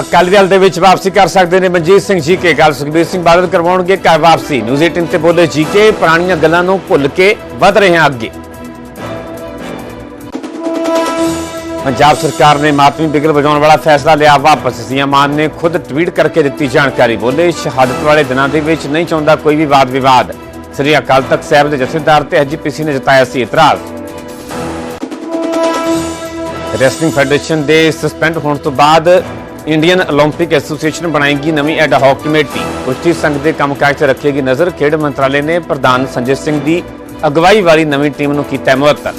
ਅਕਾਲੀ ਦਲ ਦੇ ਵਿੱਚ ਵਾਪਸੀ ਕਰ ਸਕਦੇ ਨੇ ਮਨਜੀਤ ਸਿੰਘ ਜੀ ਕੇ। ਗੱਲ ਸੁਖਬੀਰ ਸਿੰਘ ਬਾਦਲ ਕਰਵਾਉਣਗੇ ਘਰ ਵਾਪਸੀ। ਨਿਊਜ਼ 18 ਤੇ ਬੋਲੇ ਜੀ ਕੇ, ਪੁਰਾਣੀਆਂ ਗੱਲਾਂ ਨੂੰ ਭੁੱਲ ਕੇ ਵਧ ਰਹੇ ਹਾਂ ਅੱਗੇ। ਪੰਜਾਬ ਸਰਕਾਰ ਨੇ ਮਾਤਮੀ ਬਿਗਲ ਵਜਾਉਣ ਵਾਲਾ ਫੈਸਲਾ ਲਿਆ ਵਾਪਸ। ਸੀਐਮ ਮਾਨ ਨੇ ਖੁਦ ਟਵੀਟ ਕਰਕੇ ਦਿੱਤੀ ਜਾਣਕਾਰੀ। ਬੋਲੇ, ਸ਼ਹਾਦਤ ਵਾਲੇ ਦਿਨਾਂ ਦੇ ਵਿੱਚ ਨਹੀਂ ਚਾਹੁੰਦਾ ਕੋਈ ਵੀ ਵਾਦ ਵਿਵਾਦ। ਸ੍ਰੀ ਅਕਾਲ ਤਖਤ ਸਾਹਿਬ ਦੇ ਜਥੇਦਾਰ ਤੇ ਐਜੀਪੀਸੀ ਨੇ ਜਤਾਇਆ ਸੀ ਇਤਰਾਜ਼। ਰੈਸਲਿੰਗ ਫੈਡਰੇਸ਼ਨ ਦੇ ਸਸਪੈਂਡ ਹੋਣ ਤੋਂ ਬਾਅਦ ਇੰਡੀਅਨ 올림픽 ਐਸੋਸੀਏਸ਼ਨ ਬਣਾਏਗੀ ਨਵੀਂ ਐਡ ਹਾਕ ਕਮੇਟੀ ਕੁਸ਼ਤੀ ਸੰਘ ਦੇ ਕੰਮਕਾਜ ਤੇ ਰੱਖੇਗੀ ਨਜ਼ਰ ਖੇਡ ਮੰਤਰਾਲੇ ਨੇ ਪ੍ਰਧਾਨ ਸੰਜੇ ਸਿੰਘ ਦੀ ਅਗਵਾਈ ਵਾਲੀ ਨਵੀਂ ਟੀਮ ਨੂੰ ਕੀਤਾ ਮੁਅੱਤਲ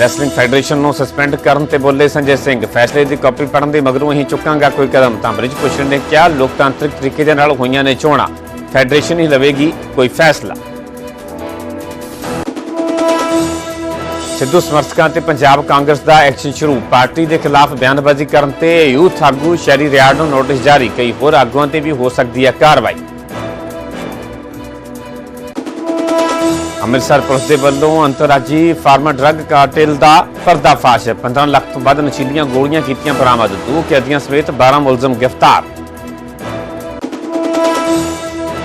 ਰੈਸਲਿੰਗ ਫੈਡਰੇਸ਼ਨ ਨੂੰ ਸਸਪੈਂਡ ਕਰਨ ਤੇ ਬੋਲੇ ਸੰਜੇ ਸਿੰਘ ਫੈਸਲੇ ਦੀ ਕਾਪੀ ਪੜਨ ਦੇ ਮਗਰੋਂ ਹੀ ਚੁੱਕਾਂਗਾ ਕੋਈ ਕਦਮ ਤਾਂ ਬ੍ਰਿਜ ਭੂਸ਼ਣ ਨੇ ਕਿਹਾ ਲੋਕਤਾਂਤਰਿਕ ਤਰੀਕੇ ਦੇ ਨਾਲ ਹੋਈਆਂ ਨੇ ਚੋਣਾਂ ਫੈਡਰੇਸ਼ਨ ਹੀ ਲਵੇਗੀ ਕੋਈ ਫੈਸਲਾ ਸਿੱਧੂ ਸਮਰਥਕਾਂ ਤੇ ਪੰਜਾਬ ਕਾਂਗਰਸ ਦਾ ਐਕਸ਼ਨ ਸ਼ੁਰੂ। ਪਾਰਟੀ ਦੇ ਖਿਲਾਫ ਬਿਆਨਬਾਜ਼ੀ ਕਰਨ ਤੇ ਯੂਥ ਆਗੂ ਸ਼ੈਰੀ ਰਿਆੜ ਨੂੰ ਨੋਟਿਸ ਜਾਰੀ। ਕਈ ਹੋਰ ਆਗੂਆਂ ਤੇ ਵੀ ਹੋ ਸਕਦੀ ਹੈ ਕਾਰਵਾਈ। ਅੰਮ੍ਰਿਤਸਰ ਪੁਲਿਸ ਦੇ ਵੱਲੋਂ ਅੰਤਰਰਾਜੀ ਫਾਰਮਾ ਡਰੱਗ ਕਾਰਟੇਲ ਦਾ ਪਰਦਾਫਾਸ਼। 15 ਲੱਖ ਤੋਂ ਵੱਧ ਨਸ਼ੀਲੀਆਂ ਗੋਲੀਆਂ ਕੀਤੀਆਂ ਬਰਾਮਦ। ਦੋ ਕੈਦੀਆਂ ਸਮੇਤ 12 ਮੁਲਜ਼ਮ ਗ੍ਰਿਫਤਾਰ।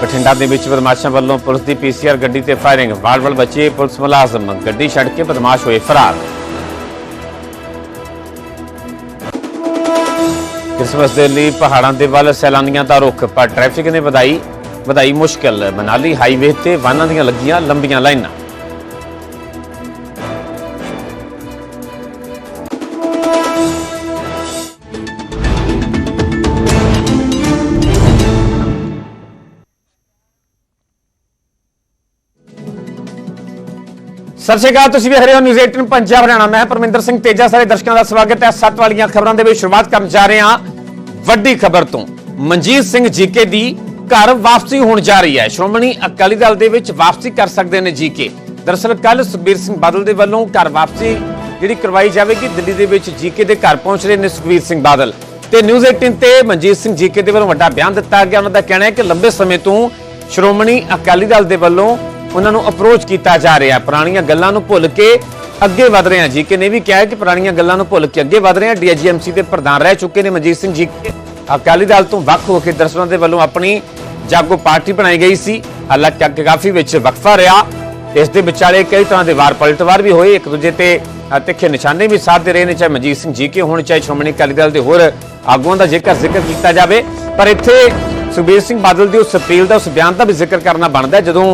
ਬਠਿੰਡਾ ਦੇ ਵਿੱਚ ਬਦਮਾਸ਼ਾਂ ਵੱਲੋਂ ਪੁਲਿਸ ਦੀ ਪੀਸੀਆਰ ਗੱਡੀ ਤੇ ਫਾਇਰਿੰਗ। ਵਾਲ-ਵਾਲ ਬਚੇ, ਪੁਲਿਸ ਮੁਲਾਜ਼ਮ, ਗੱਡੀ ਛੱਡ ਕੇ ਬਦਮਾਸ਼ ਹੋਏ ਫਰਾਰ। ਕ੍ਰਿਸਮਸ ਦੇ ਲਈ ਪਹਾੜਾਂ ਦੇ ਵੱਲ ਸੈਲਾਨੀਆਂ ਦਾ ਰੁਖ, ਪਰ ਟ੍ਰੈਫਿਕ ਨੇ ਵਧਾਈ ਵਧਾਈ ਮੁਸ਼ਕਲ। ਮਨਾਲੀ ਹਾਈਵੇ ਤੇ ਵਾਹਨਾਂ ਦੀਆਂ ਲੱਗੀਆਂ ਲੰਬੀਆਂ ਲਾਈਨਾਂ। ਸਤਿ ਸ਼੍ਰੀ ਅਕਾਲ, ਤੁਸੀਂ ਵੇਖ ਰਹੇ ਹੋ ਨਿਊਜ਼ 18 ਪੰਜਾਬ ਹਰਿਆਣਾ। ਮੈਂ ਪਰਮਿੰਦਰ ਸਿੰਘ ਤੇਜਾ, ਸਾਰੇ ਦਰਸ਼ਕਾਂ ਦਾ ਸਵਾਗਤ ਹੈ। ਸੱਤ ਵਾਲੀਆਂ ਖਬਰਾਂ ਦੇ ਵਿੱਚ ਸ਼ੁਰੂਆਤ ਕਰਨ ਜਾ ਰਹੇ ਹਾਂ। ਵੱਡੀ ਖਬਰ ਤੋਂ ਮਨਜੀਤ ਸਿੰਘ ਜੀਕੇ ਦੀ ਘਰ ਵਾਪਸੀ ਹੋਣ ਜਾ ਰਹੀ ਹੈ। ਸ਼੍ਰੋਮਣੀ ਅਕਾਲੀ ਦਲ ਦੇ ਵਿੱਚ ਵਾਪਸੀ ਕਰ ਸਕਦੇ ਨੇ ਜੀਕੇ। ਦਰਅਸਲ ਕੱਲ ਸੁਖਬੀਰ ਸਿੰਘ ਬਾਦਲ ਦੇ ਵੱਲੋਂ ਘਰ ਵਾਪਸੀ ਜਿਹੜੀ ਕਰਵਾਈ ਜਾਵੇਗੀ, ਦਿੱਲੀ ਦੇ ਵਿੱਚ ਜੀਕੇ ਦੇ ਘਰ ਪਹੁੰਚ ਰਹੇ ਨੇ ਸੁਖਬੀਰ ਸਿੰਘ ਬਾਦਲ। ਤੇ ਨਿਊਜ਼ 18 ਤੇ ਮਨਜੀਤ ਸਿੰਘ ਜੀਕੇ ਦੇ ਵੱਲੋਂ ਵੱਡਾ ਬਿਆਨ ਦਿੱਤਾ ਗਿਆ। ਉਹਨਾਂ ਦਾ ਕਹਿਣਾ ਹੈ ਕਿ ਲੰਬੇ ਸਮੇਂ ਤੋਂ ਸ਼੍ਰੋਮਣੀ ਅਕਾਲੀ ਦਲ ਦੇ ਵੱਲੋਂ ਉਹਨਾਂ ਨੂੰ ਅਪਰੋਚ ਕੀਤਾ ਜਾ ਰਿਹਾ। ਪੁਰਾਣੀਆਂ ਗੱਲਾਂ ਨੂੰ ਭੁੱਲ ਕੇ ਅੱਗੇ ਵਧ ਰਹੇ ਹਾਂ ਜੀ। ਕਿ ਨੇ ਵੀ ਕਿਹਾ ਕਿ ਪੁਰਾਣੀਆਂ ਗੱਲਾਂ ਨੂੰ ਭੁੱਲ ਕੇ ਅੱਗੇ ਵਧ ਰਹੇ ਹਾਂ। ਡੀਜੀਐਮਸੀ ਦੇ ਪ੍ਰਧਾਨ ਰਹਿ ਚੁੱਕੇ ਨੇ ਮਨਜੀਤ ਸਿੰਘ ਜੀ। ਅਕਾਲੀ ਦਲ ਤੋਂ ਵੱਖ ਹੋ ਕੇ ਦਰਸ਼ਕਾਂ ਦੇ ਵੱਲੋਂ ਆਪਣੀ ਜਾਗੋ ਪਾਰਟੀ ਬਣਾਈ ਗਈ ਸੀ। ਹਾਲਾਂਕਿ ਕਾਫੀ ਵਿੱਚ ਵਕਫਾ ਰਿਹਾ। ਇਸ ਦੇ ਵਿਚਾਲੇ ਕਈ ਤਰ੍ਹਾਂ ਦੇ ਵਾਰ ਪਲਟਵਾਰ ਵੀ ਹੋਏ। ਇੱਕ ਦੂਜੇ ਤੇ ਤਿੱਖੇ ਨਿਸ਼ਾਨੇ ਵੀ ਸਾਧਦੇ ਰਹੇ ਨੇ, ਚਾਹੇ ਮਨਜੀਤ ਸਿੰਘ ਜੀ ਕੇ ਹੋਣ, ਚਾਹੇ ਸ਼੍ਰੋਮਣੀ ਅਕਾਲੀ ਦਲ ਦੇ ਹੋਰ ਆਗੂਆਂ ਦਾ ਜੇਕਰ ਜ਼ਿਕਰ ਕੀਤਾ ਜਾਵੇ। ਪਰ ਇੱਥੇ ਸੁਖਬੀਰ ਸਿੰਘ ਬਾਦਲ ਦੀ ਉਸ ਅਪੀਲ ਦਾ, ਉਸ ਬਿਆਨ ਦਾ ਵੀ ਜ਼ਿਕਰ ਕਰਨਾ ਬਣਦਾ ਜਦੋਂ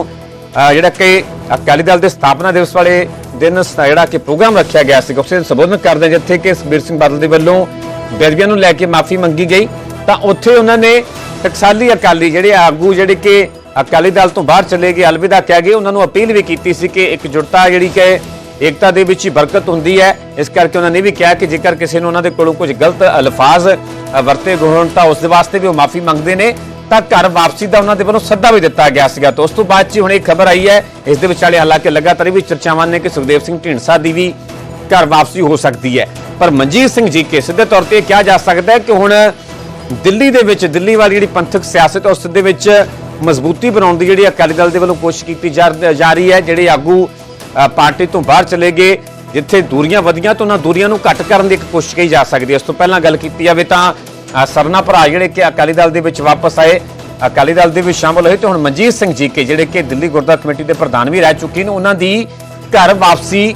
ਜਿਹੜਾ ਕਿ ਅਕਾਲੀ ਦਲ ਦੇ ਸਥਾਪਨਾ ਦਿਵਸ ਵਾਲੇ ਦਿਨ ਸ- ਜਿਹੜਾ ਕਿ ਪ੍ਰੋਗਰਾਮ ਰੱਖਿਆ ਗਿਆ ਸੀ ਉਸ ਦਿਨ ਸੰਬੋਧਨ ਕਰਦੇ ਜਿੱਥੇ ਕਿ ਸੁਖਬੀਰ ਸਿੰਘ ਬਾਦਲ ਦੇ ਵੱਲੋਂ ਬੇਦਬੀਆਂ ਨੂੰ ਲੈ ਕੇ ਮਾਫੀ ਮੰਗੀ ਗਈ। ਤਾਂ ਉੱਥੇ ਉਹਨਾਂ ਨੇ ਟਕਸਾਲੀ ਅਕਾਲੀ ਜਿਹੜੇ ਆਗੂ, ਜਿਹੜੇ ਕਿ ਅਕਾਲੀ ਦਲ ਤੋਂ ਬਾਹਰ ਚਲੇ ਗਏ, ਅਲਵਿਦਾ ਕਹਿ ਗਏ, ਉਹਨਾਂ ਨੂੰ ਅਪੀਲ ਵੀ ਕੀਤੀ ਸੀ ਕਿ ਇਕਜੁੱਟਤਾ ਜਿਹੜੀ ਕਿ ਏਕਤਾ ਦੇ ਵਿੱਚ ਹੀ ਬਰਕਤ ਹੁੰਦੀ ਹੈ। ਇਸ ਕਰਕੇ ਉਹਨਾਂ ਨੇ ਵੀ ਕਿਹਾ ਕਿ ਜੇਕਰ ਕਿਸੇ ਨੂੰ ਉਹਨਾਂ ਦੇ ਕੋਲੋਂ ਕੁਝ ਗਲਤ ਅਲਫਾਜ਼ ਵਰਤੇ ਹੋਣ, ਤਾਂ ਉਸ ਦੇ ਵਾਸਤੇ ਵੀ ਉਹ ਮਾਫੀ ਮੰਗਦੇ ਨੇ। ਤਾਂ ਘਰ ਵਾਪਸੀ ਦਾ ਉਹਨਾਂ ਦੇ ਵੱਲੋਂ ਸੱਦਾ ਵੀ ਦਿੱਤਾ ਗਿਆ ਸੀਗਾ। ਤਾਂ ਉਸ ਤੋਂ ਬਾਅਦ 'ਚ ਹੁਣ ਇਹ ਖਬਰ ਆਈ ਹੈ। ਇਸ ਦੇ ਵਿਚਾਲੇ ਹਾਲਾਂਕਿ ਲਗਾਤਾਰ ਇਹ ਵੀ ਚਰਚਾਵਾਂ ਨੇ ਕਿ ਸੁਖਦੇਵ ਸਿੰਘ ਢੀਂਡਸਾ ਦੀ ਵੀ ਘਰ ਵਾਪਸੀ ਹੋ ਸਕਦੀ ਹੈ। ਪਰ ਮਨਜੀਤ ਸਿੰਘ ਜੀ ਕੇ ਸਿੱਧੇ ਤੌਰ ਤੇ ਇਹ ਕਿਹਾ ਜਾ ਸਕਦਾ ਹੈ ਕਿ ਹੁਣ ਦਿੱਲੀ ਦੇ ਵਿੱਚ ਦਿੱਲੀ ਵਾਲੀ ਜਿਹੜੀ ਪੰਥਕ ਸਿਆਸਤ ਹੈ, ਉਸ ਦੇ ਵਿੱਚ ਮਜ਼ਬੂਤੀ ਬਣਾਉਣ ਦੀ ਜਿਹੜੀ ਅਕਾਲੀ ਦਲ ਦੇ ਵੱਲੋਂ ਕੋਸ਼ਿਸ਼ ਕੀਤੀ ਜਾ ਰਹੀ ਹੈ, ਜਿਹੜੇ ਆਗੂ ਪਾਰਟੀ ਤੋਂ ਬਾਹਰ ਚਲੇ ਗਏ, ਜਿੱਥੇ ਦੂਰੀਆਂ ਵਧੀਆਂ ਤਾਂ ਉਹਨਾਂ ਦੂਰੀਆਂ ਨੂੰ ਘੱਟ ਕਰਨ ਦੀ ਇੱਕ ਕੋਸ਼ਿਸ਼ ਕੀਤੀ ਜਾ ਸਕਦੀ ਹੈ। ਇਸ ਤੋਂ ਪਹਿਲਾਂ ਗੱਲ ਕੀਤੀ ਜਾਵੇ ਤਾਂ ਸਰਨਾ ਭਰਾ ਜਿਹੜੇ ਕਿ ਅਕਾਲੀ ਦਲ ਦੇ ਵਿੱਚ ਵਾਪਸ ਆਏ, ਅਕਾਲੀ ਦਲ ਦੇ ਵਿੱਚ ਸ਼ਾਮਲ ਹੋਏ ਤੇ ਹੁਣ ਮਨਜੀਤ ਸਿੰਘ ਜੀ ਕੇ ਜਿਹੜੇ ਕਿ ਦਿੱਲੀ ਗੁਰਦੁਆਰਾ ਕਮੇਟੀ ਦੇ ਪ੍ਰਧਾਨ ਵੀ ਰਹਿ ਚੁੱਕੇ ਨੇ, ਉਹਨਾਂ ਦੀ ਘਰ ਵਾਪਸੀ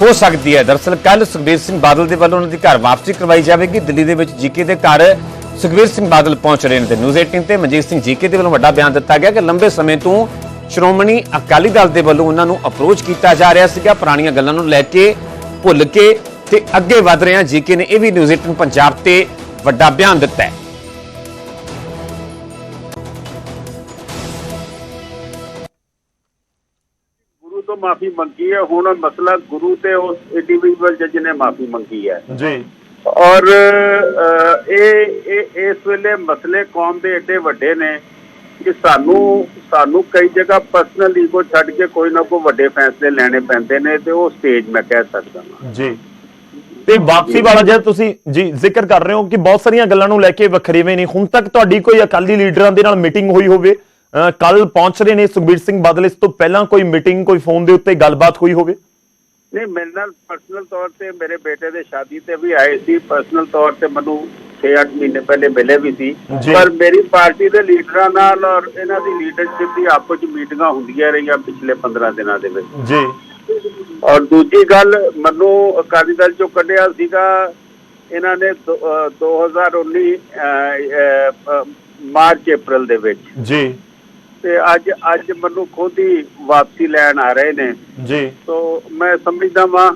ਹੋ ਸਕਦੀ ਹੈ। ਦਰਅਸਲ ਕੱਲ ਸੁਖਬੀਰ ਸਿੰਘ ਬਾਦਲ ਦੇ ਵੱਲੋਂ ਉਹਨਾਂ ਦੀ ਘਰ ਵਾਪਸੀ ਕਰਵਾਈ ਜਾਵੇਗੀ। ਦਿੱਲੀ ਦੇ ਵਿੱਚ ਜੀਕੇ ਦੇ ਘਰ ਸੁਖਬੀਰ ਸਿੰਘ ਬਾਦਲ ਪਹੁੰਚ ਰਹੇ ਨੇ ਤੇ ਨਿਊਜ਼ 18 ਤੇ ਮਨਜੀਤ ਸਿੰਘ ਜੀਕੇ ਦੇ ਵੱਲੋਂ ਵੱਡਾ ਬਿਆਨ ਦਿੱਤਾ ਗਿਆ ਕਿ ਲੰਬੇ ਸਮੇਂ ਤੋਂ ਸ਼੍ਰੋਮਣੀ ਅਕਾਲੀ ਦਲ ਦੇ ਵੱਲੋਂ ਉਹਨਾਂ ਨੂੰ ਅਪਰੋਚ ਕੀਤਾ ਜਾ ਰਿਹਾ ਸੀਗਾ। ਪੁਰਾਣੀਆਂ ਗੱਲਾਂ ਨੂੰ ਲੈ ਕੇ, ਭੁੱਲ ਕੇ ਤੇ ਅੱਗੇ ਵਧ ਰਹੇ ਹਾਂ ਜੀਕੇ ਨੇ ਇਹ ਵੀ ਨਿਊਜ਼ 18 ਪੰਜਾਬ ਤੇ ਵੱਡਾ ਬਿਆਨ ਦਿੱਤਾ ਹੈ। ਗੁਰੂ ਤੋਂ ਮਾਫੀ ਮੰਗੀ ਹੈ। ਹੁਣ ਮਸਲਾ ਗੁਰੂ ਤੇ ਉਸ ਇੰਡੀਵਿਜੂਅਲ ਜੱਜ ਨੇ ਮਾਫੀ ਮੰਗੀ ਹੈ। ਜੀ। ਔਰ ਇਹ ਇਹ ਇਸ ਵੇਲੇ ਮਸਲੇ ਕੌਮ ਦੇ ਏਡੇ ਵੱਡੇ ਨੇ ਕਿ ਸਾਨੂੰ ਸਾਨੂੰ ਕਈ ਜਗ੍ਹਾ ਪਰਸਨਲ ਈਗੋ ਛੱਡ ਕੇ ਕੋਈ ਨਾ ਕੋਈ ਵੱਡੇ ਫੈਸਲੇ ਲੈਣੇ ਪੈਂਦੇ ਨੇ ਤੇ ਉਹ ਸਟੇਜ ਮੈਂ ਕਹਿ ਸਕਦਾ ਜੀ। ਤੇ ਵਾਪਸੀ ਵਾਲਾ ਜਿਹੜਾ ਤੁਸੀਂ ਜੀ ਜ਼ਿਕਰ ਕਰ ਰਹੇ ਹੋ ਕਿ ਬਹੁਤ ਸਾਰੀਆਂ ਗੱਲਾਂ ਨੂੰ ਲੈ ਕੇ ਵਖਰੇਵੇਂ ਨੇ। ਹੁਣ ਤੱਕ ਤੁਹਾਡੀ ਕੋਈ ਅਕਾਲੀ ਲੀਡਰਾਂ ਦੇ ਨਾਲ ਮੀਟਿੰਗ ਹੋਈ ਹੋਵੇ ਕੱਲ ਪਹੁੰਚ ਰਹੇ ਨੇ ਸੁਖਬੀਰ ਸਿੰਘ ਬਾਦਲ ਇਸ ਤੋਂ ਪਹਿਲਾਂ ਕੋਈ ਮੀਟਿੰਗ ਕੋਈ ਫੋਨ ਦੇ ਉੱਤੇ ਗੱਲਬਾਤ ਹੋਈ ਹੋਵੇ? ਨਹੀਂ ਮੇਰੇ ਨਾਲ ਪਰਸਨਲ ਤੌਰ ਤੇ ਮੇਰੇ ਬੇਟੇ ਦੇ ਸ਼ਾਦੀ ਤੇ ਵੀ ਆਏ ਸੀ। ਪਰਸਨਲ ਤੌਰ ਤੇ ਮੈਨੂੰ 6-8 ਮਹੀਨੇ ਪਹਿਲੇ ਮਿਲੇ ਵੀ ਸੀ। ਜੀ। ਪਰ ਮੇਰੀ ਪਾਰਟੀ ਦੇ ਲੀਡਰਾਂ ਨਾਲ ਔਰ ਇਹਨਾਂ ਦੀ ਲੀਡਰਸ਼ਿਪ ਦੀ ਆਪਸ ਵਿੱਚ ਮੀਟਿੰਗਾਂ ਹੁੰਦੀਆਂ ਰਹੀਆਂ ਪਿਛਲੇ 15 ਦਿਨਾਂ ਦੇ ਵਿੱਚ। ਜੀ। ਔਰ ਦੂਜੀ ਗੱਲ ਮੈਨੂੰ ਅਕਾਲੀ ਦਲ ਚੋਂ ਕੱਢਿਆ ਸੀਗਾ ਇਹਨਾਂ ਨੇ ਦੋ- ਅਹ 2019 ਅਹ, ਅਹ, ਅਹ, ਮਾਰਚ ਅਪ੍ਰੈਲ ਦੇ ਵਿੱਚ। ਜੀ। ਤੇ ਅੱਜ ਅੱਜ ਮੈਨੂੰ ਖੁਦ ਹੀ ਵਾਪਸੀ ਲੈਣ ਆ ਰਹੇ ਨੇ। ਜੀ। ਸੋ ਮੈਂ ਸਮਝਦਾ ਵਾਂ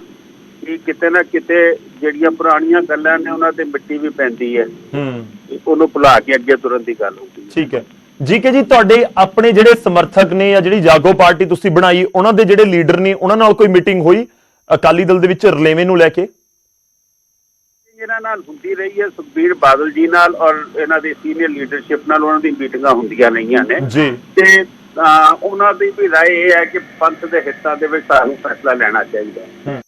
ਕਿ ਕਿਤੇ ਨਾ ਕਿਤੇ ਜਿਹੜੀਆਂ ਪੁਰਾਣੀਆਂ ਗੱਲਾਂ ਨੇ ਉਹਨਾਂ ਤੇ ਮਿੱਟੀ ਵੀ ਪੈਂਦੀ ਹੈ। ਹੂੰ। ਉਹਨੂੰ ਭੁਲਾ ਕੇ ਅੱਗੇ ਤੁਰਨ ਦੀ ਗੱਲ ਹੁੰਦੀ ਹੈ। ਠੀਕ ਹੈ। ਜੀ ਕੇ ਜੀ ਤੁਹਾਡੇ ਆਪਣੇ ਜਿਹੜੇ ਸਮਰਥਕ ਨੇ ਜਾਂ ਜਿਹੜੀ ਜਾਗੋ ਪਾਰਟੀ ਤੁਸੀਂ ਬਣਾਈ ਉਹਨਾਂ ਦੇ ਜਿਹੜੇ ਲੀਡਰ ਨੇ ਉਹਨਾਂ ਨਾਲ ਕੋਈ ਮੀਟਿੰਗ ਹੋਈ ਅਕਾਲੀ ਦਲ ਦੇ ਵਿੱਚ ਰਲੇਵੇਂ ਨੂੰ ਲੈ ਕੇ ਇਹਨਾਂ ਨਾਲ ਹੁੰਦੀ ਰਹੀ ਹੈ ਸੁਖਬੀਰ ਬਾਦਲ ਜੀ ਨਾਲ ਔਰ ਇਹਨਾਂ ਦੀ ਸੀਨੀਅਰ ਲੀਡਰਸ਼ਿਪ ਨਾਲ ਉਹਨਾਂ ਦੀ ਮੀਟਿੰਗਾਂ ਹੁੰਦੀਆਂ ਰਹੀਆਂ ਨੇ ਜੀ ਤੇ ਅਹ, ਉਹਨਾਂ ਦੀ ਵੀ رائے ਇਹ ਹੈ ਕਿ ਪੰਥ ਦੇ ਹਿੱਤਾਂ ਦੇ ਵਿੱਚ ਸਾਨੂੰ ਫੈਸਲਾ ਲੈਣਾ ਚਾਹੀਦਾ ਹੈ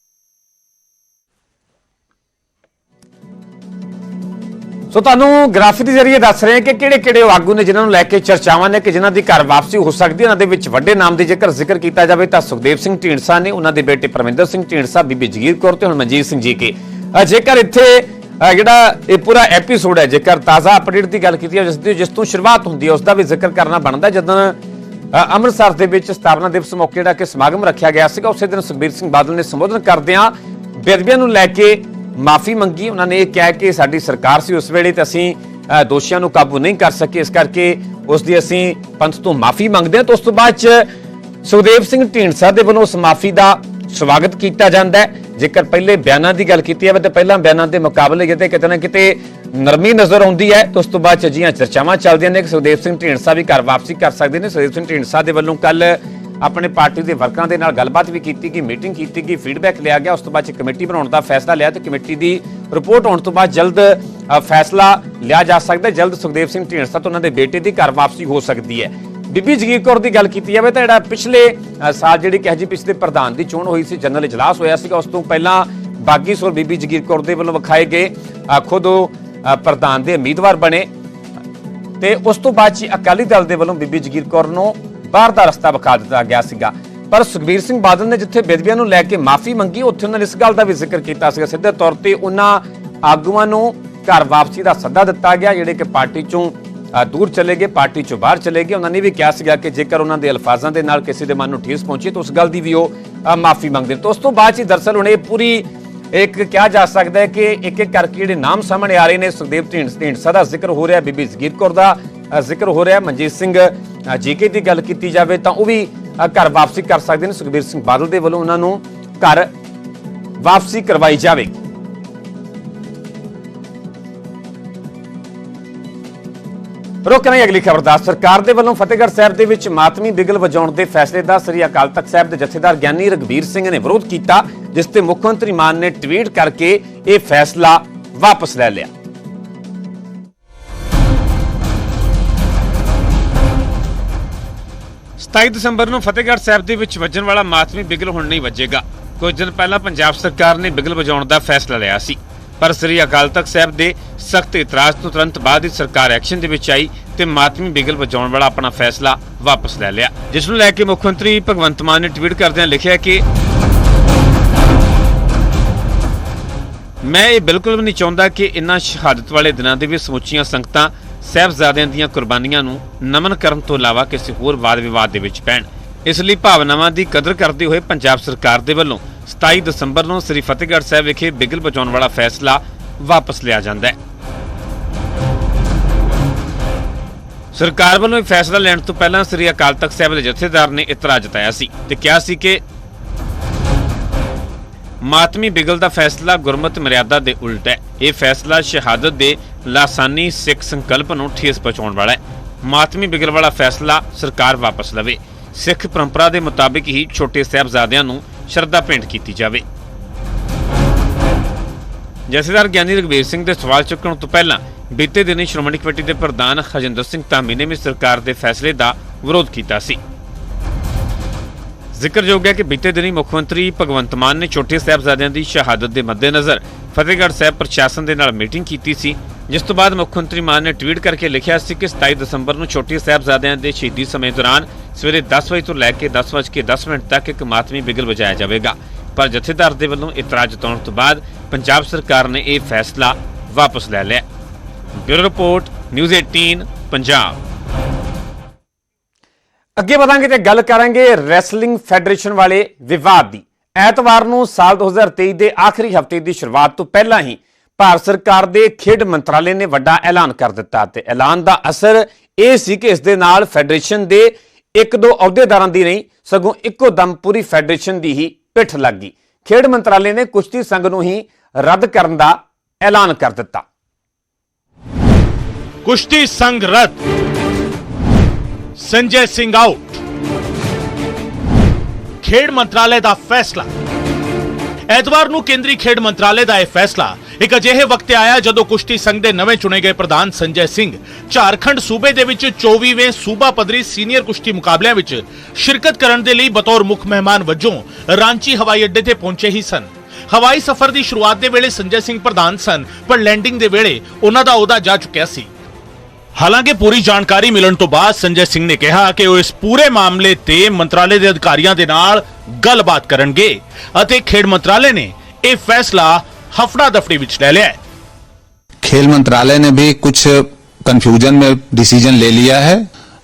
ਸੋ ਤੁਹਾਨੂੰ ਗ੍ਰਾਫਿਕ ਦੇ ਜ਼ਰੀਏ ਦੱਸ ਰਹੇ ਹਾਂ ਕਿ ਕਿਹੜੇ ਕਿਹੜੇ ਆਗੂ ਨੇ ਜਿਨ੍ਹਾਂ ਨੂੰ ਲੈ ਕੇ ਚਰਚਾਵਾਂ ਨੇ ਕਿ ਜਿਨ੍ਹਾਂ ਦੀ ਘਰ ਵਾਪਸੀ ਹੋ ਸਕਦੀ ਹੈ, ਉਹਨਾਂ ਦੇ ਵਿੱਚ ਵੱਡੇ ਨਾਮ ਦੀ ਜੇਕਰ ਜ਼ਿਕਰ ਕੀਤਾ ਜਾਵੇ ਤਾਂ ਸੁਖਦੇਵ ਸਿੰਘ ਢੀਂਡਸਾ ਨੇ, ਉਹਨਾਂ ਦੇ ਬੇਟੇ ਪਰਮਿੰਦਰ ਸਿੰਘ ਢੀਂਡਸਾ, ਬੀਬੀ ਜਗੀਰ ਕੌਰ ਤੇ ਹੁਣ ਮਨਜੀਤ ਸਿੰਘ ਜੀ ਕੇ ਜੇਕਰ ਇੱਥੇ ਜਿਹੜਾ ਇਹ ਪੂਰਾ ਐਪੀਸੋਡ ਹੈ, ਜੇਕਰ ਤਾਜ਼ਾ ਅਪਡੇਟ ਦੀ ਗੱਲ ਕੀਤੀ ਹੈ ਜਿਸ ਦੀ ਜਿਸ ਤੋਂ ਸ਼ੁਰੂਆਤ ਹੁੰਦੀ ਹੈ, ਉਸ ਦਾ ਵੀ ਜ਼ਿਕਰ ਕਰਨਾ ਬਣਦਾ ਹੈ। ਜਦੋਂ ਅੰਮ੍ਰਿਤਸਰ ਦੇ ਵਿੱਚ ਸਥਾਪਨਾ ਦਿਵਸ ਮੌਕੇ ਜਿਹੜਾ ਕਿ ਸਮਾਗਮ ਰੱਖਿਆ ਗਿਆ ਸੀਗਾ, ਉਸੇ ਦਿਨ ਸੁਖਬੀਰ ਸਿੰਘ ਬਾਦਲ ਨੇ ਸੰਬੋਧਨ ਕਰਦਿਆਂ ਬੇਦਬੀਆਂ ਨੂੰ ਲੈ ਕੇ ਮਾਫੀ ਮੰਗੀ, ਉਹਨਾਂ ਨੇ ਇਹ ਕਿਹਾ ਕਿ ਸਾਡੀ ਸਰਕਾਰ ਸੀ ਉਸ ਵੇਲੇ ਤੇ ਅਸੀਂ ਦੋਸ਼ੀਆਂ ਨੂੰ ਕਾਬੂ ਨਹੀਂ ਕਰ ਸਕੇ। ਇਸ ਕਰਕੇ ਉਸ ਦੀ ਅਸੀਂ ਪੰਥ ਤੋਂ ਮਾਫੀ ਮੰਗਦੇ ਹਾਂ ਤੇ ਉਸ ਤੋਂ ਬਾਅਦ ਚ ਸੁਖਦੇਵ ਸਿੰਘ ਢੀਂਡਸਾ ਦੇ ਵੱਲੋਂ ਉਸ ਮਾਫੀ ਦਾ ਸਵਾਗਤ ਕੀਤਾ ਜਾਂਦਾ ਹੈ। ਜੇਕਰ ਪਹਿਲੇ ਬਿਆਨਾਂ ਦੀ ਗੱਲ ਕੀਤੀ ਜਾਵੇ ਤਾਂ ਪਹਿਲਾਂ ਬਿਆਨਾਂ ਦੇ ਮੁਕਾਬਲੇ ਕਿਤੇ ਕਿਤੇ ਨਾ ਕਿਤੇ ਨਰਮੀ ਨਜ਼ਰ ਆਉਂਦੀ ਹੈ ਤੇ ਉਸ ਤੋਂ ਬਾਅਦ ਚ ਅਜਿਹੀਆਂ ਚਰਚਾਵਾਂ ਚੱਲਦੀਆਂ ਨੇ ਕਿ ਸੁਖਦੇਵ ਸਿੰਘ ਢੀਂਡਸਾ ਵੀ ਘਰ ਵਾਪਸੀ ਕਰ ਸਕਦੇ ਨੇ। ਸੁਖਦੇਵ ਸਿੰਘ ਢੀਂਡਸਾ ਦੇ ਵੱਲੋਂ ਕੱਲ ਆਪਣੇ ਪਾਰਟੀ ਦੇ ਵਰਕਰਾਂ ਦੇ ਨਾਲ ਗੱਲਬਾਤ ਵੀ ਕੀਤੀ ਗਈ, ਮੀਟਿੰਗ ਕੀਤੀ ਗਈ ਫੀਡਬੈਕ ਲਿਆ ਗਿਆ, ਉਸ ਤੋਂ ਬਾਅਦ ਚ ਕਮੇਟੀ ਬਣਾਉਣ ਦਾ ਫੈਸਲਾ ਲਿਆ ਤੇ ਕਮੇਟੀ ਦੀ ਰਿਪੋਰਟ ਆਉਣ ਤੋਂ ਬਾਅਦ ਜਲਦ ਫੈਸਲਾ ਲਿਆ ਜਾ ਸਕਦਾ ਜਲਦ ਸੁਖਦੇਵ ਸਿੰਘ ਢੀਂਡਸਾ ਤੇ ਉਹਨਾਂ ਦੇ ਬੇਟੇ ਦੀ ਘਰ ਵਾਪਸੀ ਹੋ ਸਕਦੀ ਹੈ। ਬੀਬੀ ਜਗੀਰ ਕੌਰ ਦੀ ਗੱਲ ਕੀਤੀ ਜਾਵੇ ਤਾਂ ਜਿਹੜਾ ਪਿਛਲੇ ਸਾਲ ਜਿਹੜੀ ਕਹੇ ਜੀ ਪਿਛਲੇ ਪ੍ਰਧਾਨ ਦੀ ਚੋਣ ਹੋਈ ਸੀ, ਜਨਰਲ ਇਜਲਾਸ ਹੋਇਆ ਸੀਗਾ, ਉਸ ਤੋਂ ਪਹਿਲਾਂ ਬਾਗੀ ਸੌਰ ਬੀਬੀ ਜਗੀਰ ਕੌਰ ਦੇ ਵੱਲੋਂ ਵਿਖਾਏ ਗਏ ਖੁਦ ਉਹ ਪ੍ਰਧਾਨ ਦੇ ਉਮੀਦਵਾਰ ਬਣੇ ਤੇ ਉਸ ਤੋਂ ਬਾਅਦ ਜੀ ਅਕਾਲੀ ਦਲ ਦੇ ਵੱਲੋਂ ਬੀਬੀ ਜਗੀਰ ਕੌਰ ਨੂੰ ਬਾਹਰ ਦਾ ਰਸਤਾ ਵਿਖਾ ਦਿੱਤਾ ਗਿਆ ਸੀਗਾ। ਪਰ ਸੁਖਬੀਰ ਸਿੰਘ ਬਾਦਲ ਨੇ ਜਿੱਥੇ ਬੇਦਬੀਆਂ ਨੂੰ ਲੈ ਕੇ ਮਾਫੀ ਮੰਗੀ, ਉੱਥੇ ਉਹਨਾਂ ਨੇ ਇਸ ਗੱਲ ਦਾ ਵੀ ਜ਼ਿਕਰ ਕੀਤਾ ਸੀਗਾ। ਸਿੱਧੇ ਤੌਰ ਤੇ ਉਹਨਾਂ ਆਗੂਆਂ ਨੂੰ ਘਰ ਵਾਪਸੀ ਦਾ ਸੱਦਾ ਦਿੱਤਾ ਗਿਆ, ਜਿਹੜੇ ਕਿ ਪਾਰਟੀ ਚੋਂ ਦੂਰ ਚਲੇ ਗਏ, ਪਾਰਟੀ ਚੋਂ ਬਾਹਰ ਚਲੇ ਗਏ। ਉਹਨਾਂ ਨੇ ਵੀ ਕਿਹਾ ਸੀਗਾ ਕਿ ਜੇਕਰ ਉਹਨਾਂ ਦੇ ਅਲਫਾਜ਼ਾਂ ਦੇ ਨਾਲ ਕਿਸੇ ਦੇ ਮਨ ਨੂੰ ਠੇਸ ਪਹੁੰਚੀ, ਤਾਂ ਉਸ ਗੱਲ ਦੀ ਵੀ ਉਹ ਮਾਫੀ ਮੰਗਦੇ ਨੇ। ਤਾਂ ਉਸ ਤੋਂ ਬਾਅਦ ਹੀ ਦਰਸਲ ਹੁਣ ਇਹ ਪੂਰੀ ਇੱਕ ਕਿਹਾ ਜਾ ਸਕਦਾ ਹੈ ਕਿ ਇੱਕ ਇੱਕ ਕਰਕੇ ਜਿਹੜੇ ਨਾਮ ਸਾਹਮਣੇ ਆ ਰਹੇ ਨੇ, ਸੁਖਦੇਵ ਢੀਂਡ ਢੀਂਡਸਾ ਦਾ ਜ਼ਿਕਰ ਹੋ ਰਿਹਾ, ਬੀਬੀ ਜ਼ਗੀਰ ਕੌਰ ਦਾ ਜ਼ਿਕਰ ਹੋ ਰਿਹਾ, ਮਨਜੀਤ ਸਿੰਘ ਜੀਕੇ ਦੀ ਗੱਲ ਕੀਤੀ ਜਾਵੇ ਤਾਂ ਉਹ ਵੀ ਘਰ ਵਾਪਸੀ ਕਰ ਸਕਦੇ ਨੇ। ਸੁਖਬੀਰ ਸਿੰਘ ਬਾਦਲ ਦੇ ਵੱਲੋਂ ਉਹਨਾਂ ਨੂੰ ਘਰ ਵਾਪਸੀ ਕਰਵਾਈ ਜਾਵੇਗੀ ਰੁਕ ਹੀ ਅਗਲੀ ਖਬਰ ਦਾ ਸਰਕਾਰ ਦੇ ਵੱਲੋਂ ਫਤਿਹਗੜ੍ਹ ਸਾਹਿਬ ਦੇ ਵਿੱਚ ਮਾਤਮੀ ਬਿਗਲ ਵਜਾਉਣ ਦੇ ਫੈਸਲੇ ਦਾ ਸ੍ਰੀ ਅਕਾਲ ਤਖਤ ਸਾਹਿਬ ਦੇ ਜਥੇਦਾਰ ਗਿਆਨੀ ਰਗਵੀਰ ਸਿੰਘ ਨੇ ਵਿਰੋਧ ਕੀਤਾ, ਜਿਸ ਤੇ ਮੁੱਖ ਮੰਤਰੀ ਮਾਨ ਨੇ ਟਵੀਟ ਕਰਕੇ ਇਹ ਫੈਸਲਾ ਵਾਪਸ ਲੈ ਲਿਆ। ਸਤਾਈ ਦਸੰਬਰ ਨੂੰ ਫਤਿਹਗੜ੍ਹ ਸਾਹਿਬ ਦੇ ਵਿੱਚ ਵੱਜਣ ਵਾਲਾ ਮਾਤਮੀ ਬਿਗਲ ਹੁਣ ਨਹੀਂ ਵੱਜੇਗਾ। ਕੁਝ ਦਿਨ ਪਹਿਲਾਂ ਪੰਜਾਬ ਸਰਕਾਰ ਨੇ ਬਿਗਲ ਵਜਾਉਣ ਦਾ ਫੈਸਲਾ ਲਿਆ ਸੀ। ਪਰ ਸ੍ਰੀ ਅਕਾਲ ਤਖਤ ਸਾਹਿਬ ਦੇ ਸਖਤ ਇਤਰਾਜ਼ ਤੋਂ ਤੁਰੰਤ ਬਾਅਦ ਹੀ ਸਰਕਾਰ ਐਕਸ਼ਨ ਦੇ ਵਿੱਚ ਆਈ ਤੇ ਮਾਤਮੀ ਬਿਗਲ ਵਜਾਉਣ ਵਾਲਾ ਆਪਣਾ ਫੈਸਲਾ ਵਾਪਸ ਲੈ ਲਿਆ। ਜਿਸ ਨੂੰ ਲੈ ਕੇ ਮੁੱਖ ਮੰਤਰੀ ਭਗਵੰਤ ਮਾਨ ਨੇ ਟਵੀਟ ਕਰਦਿਆਂ ਲਿਖਿਆ ਕਿ ਮੈਂ ਇਹ ਬਿਲਕੁਲ ਵੀ ਨਹੀਂ ਚਾਹੁੰਦਾ ਕਿ ਇਨ੍ਹਾਂ ਸ਼ਹਾਦਤ ਵਾਲੇ ਦਿਨਾਂ ਦੇ ਵਿੱਚ ਸਮੁੱਚੀਆਂ ਸੰਗਤਾਂ ਸਹਿਬਜ਼ਾਦਿਆਂ ਦੀਆਂ ਕੁਰਬਾਨੀਆਂ ਨੂੰ ਨਮਨ ਕਰਨ ਤੋਂ ਇਲਾਵਾ ਕਿਸੇ ਹੋਰ ਵਾਦ-ਵਿਵਾਦ ਦੇ ਵਿੱਚ ਪੈਣ। ਇਸ ਲਈ ਭਾਵਨਾਵਾਂ ਦੀ ਕਦਰ ਕਰਦੇ ਹੋਏ ਪੰਜਾਬ ਸਰਕਾਰ ਦੇ ਵੱਲੋਂ 27 ਦਸੰਬਰ ਨੂੰ ਸ੍ਰੀ ਫਤਿਹਗੜ੍ਹ ਸਾਹਿਬ ਵਿਖੇ ਬਿਗਲ ਬਚਾਉਣ ਵਾਲਾ ਫੈਸਲਾ ਵਾਪਸ ਲਿਆ ਜਾਂਦਾ ਹੈ। ਸਰਕਾਰ ਵੱਲੋਂ ਇਹ ਫੈਸਲਾ ਲੈਣ ਤੋਂ ਪਹਿਲਾਂ ਸ੍ਰੀ ਅਕਾਲ ਤਖਤ ਸਾਹਿਬ ਦੇ ਜਥੇਦਾਰ ਨੇ ਇਤਰਾਜ਼ ਜਤਾਇਆ ਸੀ ਤੇ ਕਿਹਾ ਸੀ ਕਿ ਮਾਤਮੀ ਬਿਗਲ ਦਾ ਫੈਸਲਾ ਗੁਰਮਤ ਮਰਿਆਦਾ ਦੇ ਉਲਟ ਹੈ। ਇਹ ਫੈਸਲਾ ਸ਼ਹਾਦਤ ਦੇ ਲਾਸਾਨੀ ਸਿੱਖ ਸੰਕਲਪ ਨੂੰ ਠੇਸ ਪਹੁੰਚਾਉਣ ਵਾਲਾ ਹੈ। ਮਾਤਮੀ ਬਿਗਲ ਵਾਲਾ ਫੈਸਲਾ ਸਰਕਾਰ ਵਾਪਸ ਲਵੇ। ਸਿੱਖ ਪਰੰਪਰਾ ਦੇ ਮੁਤਾਬਿਕ ਹੀ ਛੋਟੇ ਸਾਹਿਬਜ਼ਾਦਿਆਂ ਨੂੰ ਸ਼ਰਧਾ ਭੇਂਟ ਕੀਤੀ ਜਾਵੇ। ਜਥੇਦਾਰ ਗਿਆਨੀ ਰਗਵੀਰ ਸਿੰਘ ਦੇ ਸਵਾਲ ਚੁੱਕਣ ਤੋਂ ਪਹਿਲਾਂ ਬੀਤੇ ਦਿਨੀ ਸ਼੍ਰੋਮਣੀ ਕਮੇਟੀ ਦੇ ਪ੍ਰਧਾਨ ਹਜਿੰਦਰ ਸਿੰਘ ਧਾਮੀ ਨੇ ਵੀ ਸਰਕਾਰ ਦੇ ਫੈਸਲੇ ਦਾ ਵਿਰੋਧ ਕੀਤਾ ਸੀ। ਜ਼ਿਕਰਯੋਗ ਹੈ ਕਿ ਬੀਤੇ ਦਿਨੀ ਮੁੱਖ ਮੰਤਰੀ ਭਗਵੰਤ ਮਾਨ ਨੇ ਛੋਟੇ ਸਾਹਿਬਜ਼ਾਦਿਆਂ ਦੀ ਸ਼ਹਾਦਤ ਦੇ ਮੱਦੇਨਜ਼ਰ ਫਤਿਹਗੜ੍ਹ ਸਾਹਿਬ ਪ੍ਰਸ਼ਾਸਨ ਦੇ ਨਾਲ ਮੀਟਿੰਗ ਕੀਤੀ ਸੀ, ਜਿਸ ਤੋਂ ਬਾਅਦ ਮੁੱਖ ਮੰਤਰੀ ਮਾਨ ਨੇ ਟਵੀਟ ਕਰਕੇ ਲਿਖਿਆ ਸੀ ਕਿ 27 ਦਸੰਬਰ ਨੂੰ ਛੋਟੇ ਸਾਹਿਬਜ਼ਾਦਿਆਂ ਦੇ ਸ਼ਹੀਦੀ ਸਮੇਂ ਦੌਰਾਨ ਸਵੇਰੇ 10 ਵਜੇ ਤੋਂ ਲੈ ਕੇ 10 ਵਜੇ ਕੇ 10 ਮਿੰਟ ਤੱਕ ਇੱਕ ਮਾਤਮੀ ਬਿਗਲ ਵਜਾਇਆ ਜਾਵੇਗਾ। ਪਰ ਜਥੇਦਾਰ ਦੇ ਵੱਲੋਂ ਇਤਰਾਜ਼ ਜਤਾਉਣ ਤੋਂ ਬਾਅਦ ਪੰਜਾਬ ਸਰਕਾਰ ਨੇ ਇਹ ਫੈਸਲਾ ਵਾਪਸ ਲੈ ਲਿਆ। Bureau report, news 18 Punjab. ਅੱਗੇ ਵਧਾਂਗੇ ਤੇ ਗੱਲ ਕਰਾਂਗੇ ਰੈਸਲਿੰਗ ਫੈਡਰੇਸ਼ਨ ਵਾਲੇ ਵਿਵਾਦ ਦੀ। ਐਤਵਾਰ ਨੂੰ ਸਾਲ 2023 ਦੇ ਆਖਰੀ ਹਫ਼ਤੇ ਦੀ ਸ਼ੁਰੂਆਤ ਤੋਂ ਪਹਿਲਾਂ ਹੀ ਭਾਰਤ ਸਰਕਾਰ ਦੇ ਖੇਡ ਮੰਤਰਾਲੇ ਨੇ ਵੱਡਾ ਐਲਾਨ ਕਰ ਦਿੱਤਾ ਤੇ ਐਲਾਨ ਦਾ ਅਸਰ ਇਹ ਸੀ ਕਿ ਇਸ ਦੇ ਨਾਲ ਫੈਡਰੇਸ਼ਨ ਦੇ ਇੱਕ ਦੋ ਅਹੁਦੇਦਾਰਾਂ ਦੀ ਨਹੀਂ, ਸਗੋਂ ਇੱਕੋ ਦਮ ਪੂਰੀ ਫੈਡਰੇਸ਼ਨ ਦੀ ਹੀ ਪਿੱਠ ਲੱਗ ਗਈ। ਖੇਡ ਮੰਤਰਾਲੇ ਨੇ ਕੁਸ਼ਤੀ ਸੰਘ ਨੂੰ ਹੀ ਰੱਦ ਕਰਨ ਦਾ ਐਲਾਨ ਕਰ ਦਿੱਤਾ। ਕੁਸ਼ਤੀ ਸੰਘ ਰੱਦ। ਸੰਜੇ ਸਿੰਘ ਆਊਟ ਖੇਡ ਮੰਤਰਾਲੇ ਦਾ ਫੈਸਲਾ ਐਤਵਾਰ ਨੂੰ ਕੇਂਦਰੀ ਖੇਡ ਮੰਤਰਾਲੇ ਦਾ ਇਹ ਫੈਸਲਾ ਇੱਕ ਅਜਿਹੇ ਵਕਤ ਆਇਆ ਜਦੋਂ ਕੁਸ਼ਤੀ ਸੰਘ ਦੇ ਨਵੇਂ ਚੁਣੇ ਗਏ ਪ੍ਰਧਾਨ ਸੰਜੇ ਸਿੰਘ ਝਾਰਖੰਡ ਸੂਬੇ ਦੇ ਵਿੱਚ 24ਵੇਂ ਸੂਬਾ ਪੱਧਰੀ ਸੀਨੀਅਰ ਕੁਸ਼ਤੀ ਮੁਕਾਬਲਿਆਂ ਵਿੱਚ ਸ਼ਿਰਕਤ ਕਰਨ ਦੇ ਲਈ ਬਤੌਰ ਮੁੱਖ ਮਹਿਮਾਨ ਵਜੋਂ ਰਾਂਚੀ ਹਵਾਈ ਅੱਡੇ ਤੇ ਪਹੁੰਚੇ ਹੀ ਸਨ ਹਵਾਈ ਸਫ਼ਰ ਦੀ ਸ਼ੁਰੂਆਤ ਦੇ ਵੇਲੇ ਸੰਜੇ ਸਿੰਘ ਪ੍ਰਧਾਨ ਸਨ ਪਰ ਲੈਂਡਿੰਗ ਦੇ ਵੇਲੇ ਉਹਨਾਂ ਦਾ ਅਹੁਦਾ ਜਾ ਚੁੱਕਿਆ ਸੀ ਹਾਲਾਂਕਿ ਪੂਰੀ ਜਾਣਕਾਰੀ ਮਿਲਣ ਤੋਂ ਬਾਅਦ ਸੰਜੇ ਸਿੰਘ ਨੇ ਕਿਹਾ ਕਿ ਉਹ ਇਸ ਪੂਰੇ ਮਾਮਲੇ ਤੇ ਮੰਤਰਾਲੇ ਦੇ ਅਧਿਕਾਰੀਆਂ ਦੇ ਨਾਲ ਗੱਲਬਾਤ ਕਰਨਗੇ ਅਤੇ ਖੇਡ ਮੰਤਰਾਲੇ ਨੇ ਇਹ ਫੈਸਲਾ ਹਫੜਾ ਦਫੜੀ ਵਿੱਚ ਲੈ ਲਿਆ ਹੈ खेल मंत्रालय ने भी कुछ कंफ्यूजन में डिसीजन ले लिया है